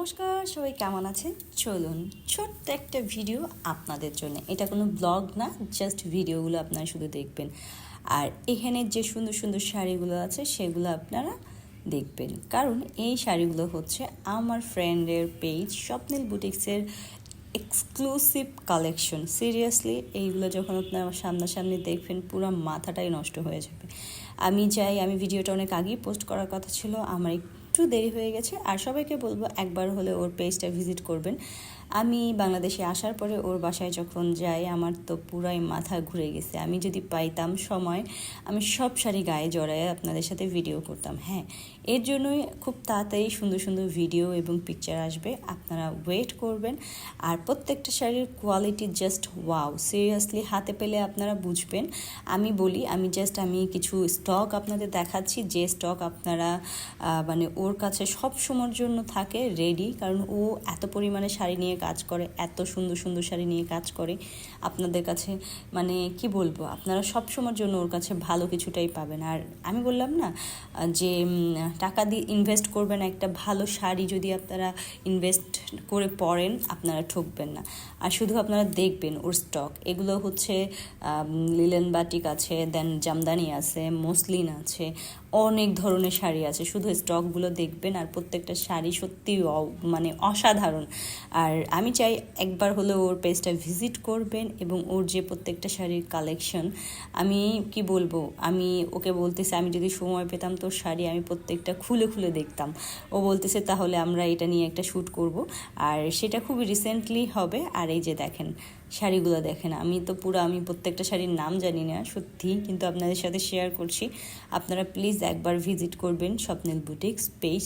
নমস্কার, সবাই কেমন আছেন? চলুন, ছোট্ট একটা ভিডিও আপনাদের জন্য। এটা কোনো ব্লগ না জাস্ট ভিডিওগুলো আপনারা শুধু দেখবেন। আর এখানে যে সুন্দর সুন্দর শাড়িগুলো আছে, সেগুলো আপনারা দেখবেন। কারণ এই শাড়িগুলো হচ্ছে আমার ফ্রেন্ডের পেজ স্বপ্নিল বুটিক্সের এক্সক্লুসিভ কালেকশন সিরিয়াসলি এইগুলো যখন আপনার সামনাসামনি দেখবেন, পুরো মাথাটাই নষ্ট হয়ে যাবে। আমি চাই আমি ভিডিওটা অনেক আগেই পোস্ট করার কথা ছিল, আমার একটু দেরি হয়ে গেছে, আর সবাইকে বলব একবার হলে ওর পেজটা ভিজিট করবেন। আমি বাংলাদেশে আসার পরে ওর বাসায় যখন যাই, আমার তো পুরাই মাথা ঘুরে গেছে। আমি যদি পাইতাম সময়, আমি সব শাড়ি গায়ে জড়ায় আপনাদের সাথে ভিডিও করতাম। হ্যাঁ এর জন্যই খুব তাড়াতাড়ি সুন্দর সুন্দর ভিডিও এবং পিকচার আসবে। আপনারা ওয়েট করবেন। আর প্রত্যেকটা শাড়ির কোয়ালিটি জাস্ট ওয়াও সিরিয়াসলি হাতে পেলে আপনারা বুঝবেন। আমি বলি, আমি জাস্ট আমি কিছু স্টক আপনাদের দেখাচ্ছি। যে স্টক আপনারা মানে ওর কাছে সব সময়ের জন্য থাকে রেডি কারণ ও এত পরিমাণে শাড়ি নিয়ে কাজ করে, এত সুন্দর সুন্দর শাড়ি নিয়ে কাজ করে। আপনাদের কাছে মানে কি বলব, আপনারা সব সময়ের জন্য ওর কাছে ভালো কিছুটাই পাবেন। আর আমি বললাম না, যে টাকা দিয়ে ইনভেস্ট করবেন একটা ভালো শাড়ি যদি আপনারা ইনভেস্ট করে পড়েন, আপনারা ঠকবেন না। আর শুধু আপনারা দেখবেন ওর স্টক এগুলো হচ্ছে লিলেন বাটিক আছে দেন জামদানি আছে, মসলিন আছে, অনেক ধরনের শাড়ি আছে। শুধু স্টকগুলো দেখবেন আর প্রত্যেকটা শাড়ি সত্যি মানে অসাধারণ। আর আমি চাই একবার হলেও ওর পেজটা ভিজিট করবেন এবং ওর যে প্রত্যেকটা শাড়ির কালেকশন, আমি কি বলব, আমি ওকে বলতেছি, আমি যদি সময় পেতাম তোর শাড়ি আমি প্রত্যেকটা খুলে খুলে দেখতাম। ও বলতেছে, তাহলে আমরা এটা নিয়ে একটা শ্যুট করব। আর সেটা খুবই রিসেন্টলি হবে। আর এই যে দেখেন, শাড়িগুলো দেখেন, আমি তো পুরো, আমি প্রত্যেকটা শাড়ির নাম জানি না সত্যি কিন্তু আপনাদের সাথে শেয়ার করছি। আপনারা প্লিজ একবার ভিজিট করবেন স্বপ্নিল বুটিক্স পেজ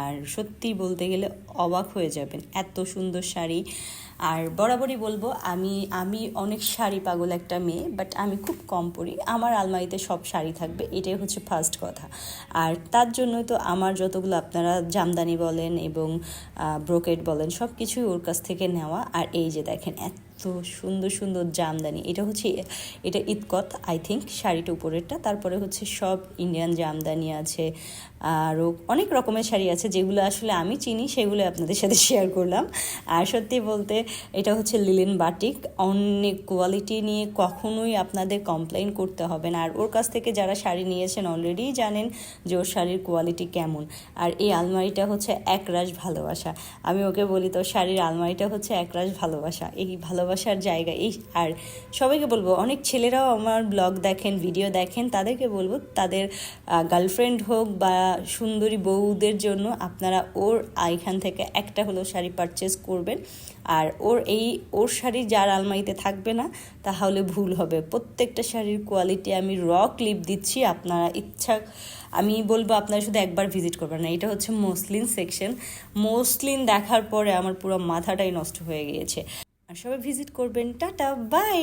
আর সত্যি বলতে গেলে অবাক হয়ে যাবেন এত সুন্দর শাড়ি। আর বরাবরই বলব, আমি আমি অনেক শাড়ি পাগল একটা মেয়ে বাট আমি খুব কম পরি। আমার আলমারিতে সব শাড়ি থাকবে, এটাই হচ্ছে ফার্স্ট কথা। আর তার জন্যই তো আমার যতগুলো আপনারা জামদানি বলেন এবং ব্রোকেট বলেন সব কিছুই ওর কাছ থেকে নেওয়া। আর এই যে দেখেন, এত সুন্দর সুন্দর জামদানি। এটা হচ্ছে, এটা ইতকত আই থিঙ্ক শাড়িটা উপরেরটা। তারপরে হচ্ছে সব ইন্ডিয়ান জামদানি আছে। আরও অনেক রকমের শাড়ি আছে, যেগুলো আসলে আমি চিনি, সেগুলো আপনাদের সাথে শেয়ার করলাম। আর সত্যি বলতে, এটা হচ্ছে লিলেন বাটিক অনেক কোয়ালিটি নিয়ে কখনোই আপনাদের কমপ্লেন করতে হবে না। আর ওর কাছ থেকে যারা শাড়ি নিয়েছেন অলরেডি জানেন যে ওর শাড়ির কোয়ালিটি কেমন। আর এই আলমারিটা হচ্ছে একরাশ ভালোবাসা। আমি ওকে বলি তো শাড়ির আলমারিটা হচ্ছে একরাশ ভালোবাসা। এই ভালোবাসার জায়গা। এই, আর সবাইকে বলব, অনেক ছেলেরাও আমার ব্লগ দেখেন, ভিডিও দেখেন, তাদেরকে বলব, তাদের গার্লফ্রেন্ড হোক বা সুন্দরী বউদের জন্য আপনারা ওর এখান থেকে একটা হলেও শাড়ি পারচেস করবেন। আর ওর এই, ওর শাড়ি যার আলমারিতে থাকবে না, তাহলে ভুল হবে। প্রত্যেকটা শাড়ির কোয়ালিটি আমি র ক্লিপ দিচ্ছি, আপনারা ইচ্ছা, আমি বলব আপনারা শুধু একবার ভিজিট করবেন না, এটা হচ্ছে মসলিন সেকশন মসলিন দেখার পরে আমার পুরো মাথাটাই নষ্ট হয়ে গিয়েছে। আর সবাই ভিজিট করবেন। Tata bye